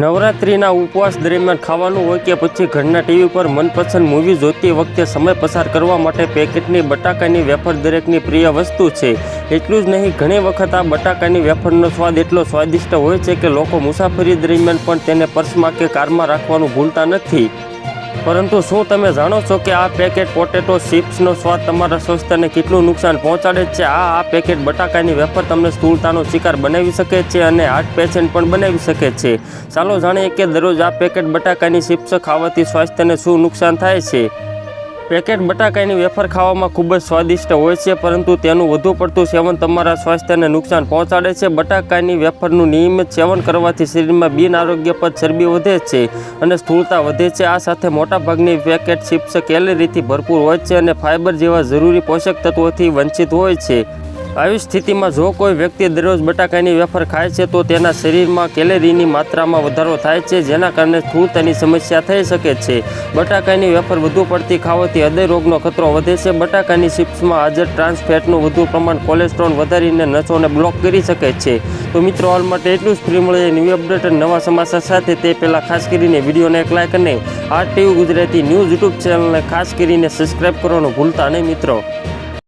નવરાત્રિના ઉપવાસ દરમિયાન ખાવાનું હોય કે પછી ઘરના ટીવી પર મનપસંદ મૂવી જોતી વખતે સમય પસાર કરવા માટે પેકેટની, બટાકાની વેફર દરેકની પ્રિય વસ્તુ છે. એટલું જ નહીં, ઘણી વખત આ બટાકાની વેફરનો સ્વાદ એટલો સ્વાદિષ્ટ હોય છે કે લોકો મુસાફરી દરમિયાન પણ તેને પર્સમાં કે કારમાં રાખવાનું ભૂલતા નથી. પરંતુ શું તમે જાણો છો કે આ પેકેટ પોટેટો ચિપ્સનો સ્વાદ તમારા સ્વાસ્થ્યને કેટલું નુકસાન પહોંચાડે છે? આ આ પેકેટ બટાકાની વેફર તમને સ્થૂળતાનો શિકાર બનાવી શકે છે અને હાર્ટ પેશન્ટ પણ બનાવી શકે છે. ચાલો જાણીએ કે દરરોજ આ પેકેટ બટાકાની ચિપ્સ ખાવાથી સ્વાસ્થ્યને શું નુકસાન થાય છે? પેકેટ બટાકાની વેફર ખાવામાં ખૂબ જ સ્વાદિષ્ટ હોય છે, પરંતુ તેનું વધુ પડતું સેવન તમારા સ્વાસ્થ્યને નુકસાન પહોંચાડે છે. બટાકાની વેફરનું નિયમિત સેવન કરવાથી શરીરમાં બિનઆરોગ્ય પદ ચરબી વધે છે અને સ્થૂળતા વધે છે. આ સાથે મોટાભાગની પેકેટ ચિપ્સ કેલરીથી ભરપૂર હોય છે અને ફાઇબર જેવા જરૂરી પોષક તત્વોથી વંચિત હોય છે. આવી સ્થિતિમાં જો કોઈ વ્યક્તિ દરરોજ બટાકાની વેફર ખાય છે, તો તેના શરીરમાં કેલેરીની માત્રામાં વધારો થાય છે, જેના કારણે સ્થૂળતાની સમસ્યા થઈ શકે છે. બટાકાની વેફર વધુ પડતી ખાવાથી હૃદય રોગનો ખતરો વધે છે. બટાકાની ચિપ્સમાં હાજર ટ્રાન્સફેટનું વધુ પ્રમાણ કોલેસ્ટ્રોલ વધારીને નસોને બ્લોક કરી શકે છે. તો મિત્રો, હાલ માટે એટલું જ. ફ્રી મળે ન્યૂ અપડેટ નવા સમાચાર સાથે. તે પહેલાં ખાસ કરીને વિડીયોને એક લાઈક અને આ ટીવી ગુજરાતી ન્યૂઝ યુટ્યુબ ચેનલને ખાસ કરીને સબસ્ક્રાઈબ કરવાનું ભૂલતા નહીં મિત્રો.